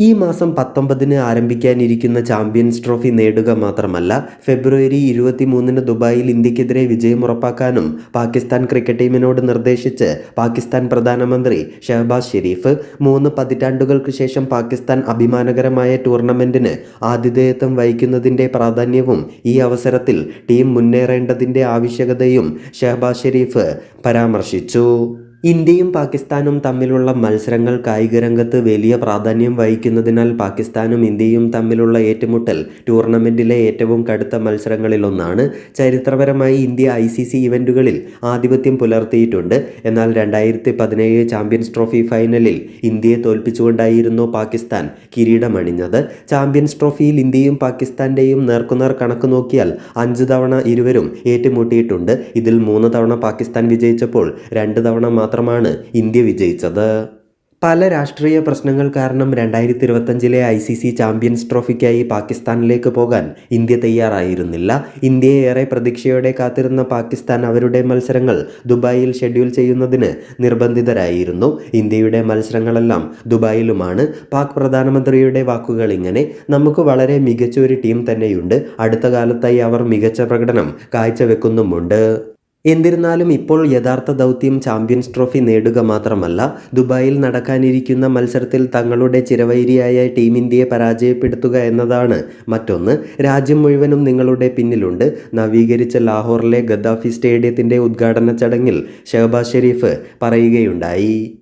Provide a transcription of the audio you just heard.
ഈ മാസം പത്തൊമ്പതിന് ആരംഭിക്കാനിരിക്കുന്ന ചാമ്പ്യൻസ് ട്രോഫി നേടുക മാത്രമല്ല ഫെബ്രുവരി ഇരുപത്തിമൂന്നിന് ദുബായിൽ ഇന്ത്യക്കെതിരെ വിജയം ഉറപ്പാക്കാനും പാകിസ്ഥാൻ ക്രിക്കറ്റ് ടീമിനോട് നിർദ്ദേശിച്ച് പാകിസ്ഥാൻ പ്രധാനമന്ത്രി ഷഹബാസ് ഷെരീഫ് മൂന്ന് പതിറ്റാണ്ടുകൾക്ക് ശേഷം പാകിസ്ഥാൻ അഭിമാനകരമായ ടൂർണമെന്റിന് ആതിഥേയത്വം വഹിക്കുന്നതിന്റെ പ്രാധാന്യവും ഈ അവസരത്തിൽ ടീം മുന്നേറേണ്ടതിന്റെ ആവശ്യകതയും ഷഹബാസ് ഷെരീഫ് പരാമർശിച്ചു. ഇന്ത്യയും പാകിസ്ഥാനും തമ്മിലുള്ള മത്സരങ്ങൾ കായികരംഗത്ത് വലിയ പ്രാധാന്യം വഹിക്കുന്നതിനാൽ പാകിസ്ഥാനും ഇന്ത്യയും തമ്മിലുള്ള ഏറ്റുമുട്ടൽ ടൂർണമെന്റിലെ ഏറ്റവും കടുത്ത മത്സരങ്ങളിലൊന്നാണ് ചരിത്രപരമായി ഇന്ത്യ ഐ സി സി ഇവന്റുകളിൽ ആധിപത്യം പുലർത്തിയിട്ടുണ്ട്. എന്നാൽ രണ്ടായിരത്തി പതിനേഴ് ചാമ്പ്യൻസ് ട്രോഫി ഫൈനലിൽ ഇന്ത്യയെ തോൽപ്പിച്ചുകൊണ്ടായിരുന്നു പാകിസ്ഥാൻ കിരീടമണിഞ്ഞത്. ചാമ്പ്യൻസ് ട്രോഫിയിൽ ഇന്ത്യയും പാകിസ്ഥാന്റെയും നേർക്കുനേർ കണക്ക് നോക്കിയാൽ അഞ്ച് തവണ ഇരുവരും ഏറ്റുമുട്ടിയിട്ടുണ്ട്. ഇതിൽ മൂന്ന് തവണ പാകിസ്ഥാൻ വിജയിച്ചപ്പോൾ രണ്ട് തവണ മാത്രമാണ് ഇന്ത്യ വിജയിച്ചത്. പല രാഷ്ട്രീയ പ്രശ്നങ്ങൾ കാരണം രണ്ടായിരത്തി ഇരുപത്തഞ്ചിലെ ഐ സി സി ചാമ്പ്യൻസ് ട്രോഫിക്കായി പാകിസ്ഥാനിലേക്ക് പോകാൻ ഇന്ത്യ തയ്യാറായിരുന്നില്ല. ഇന്ത്യയെ ഏറെ പ്രതീക്ഷയോടെ കാത്തിരുന്ന പാകിസ്ഥാൻ അവരുടെ മത്സരങ്ങൾ ദുബായിൽ ഷെഡ്യൂൾ ചെയ്യുന്നതിന് നിർബന്ധിതരായിരുന്നു. ഇന്ത്യയുടെ മത്സരങ്ങളെല്ലാം ദുബായിലുമാണ്. പാക് പ്രധാനമന്ത്രിയുടെ വാക്കുകൾ ഇങ്ങനെ നമുക്ക് വളരെ മികച്ച ഒരു ടീം തന്നെയുണ്ട്. അടുത്ത കാലത്തായി അവർ മികച്ച പ്രകടനം കാഴ്ചവെക്കുന്നുമുണ്ട്. എന്നിരുന്നാലും ഇപ്പോൾ യഥാർത്ഥ ദൗത്യം ചാമ്പ്യൻസ് ട്രോഫി നേടുക മാത്രമല്ല ദുബായിൽ നടക്കാനിരിക്കുന്ന മത്സരത്തിൽ തങ്ങളുടെ ചിരവൈരിയായ ടീം ഇന്ത്യയെ പരാജയപ്പെടുത്തുക എന്നതാണ്. മറ്റൊന്ന് രാജ്യം മുഴുവനും നിങ്ങളുടെ പിന്നിലുണ്ട്. നവീകരിച്ച ലാഹോറിലെ ഗദ്ദാഫി സ്റ്റേഡിയത്തിന്റെ ഉദ്ഘാടന ചടങ്ങിൽ ഷഹബാസ് ഷെരീഫ് പറയുകയുണ്ടായി.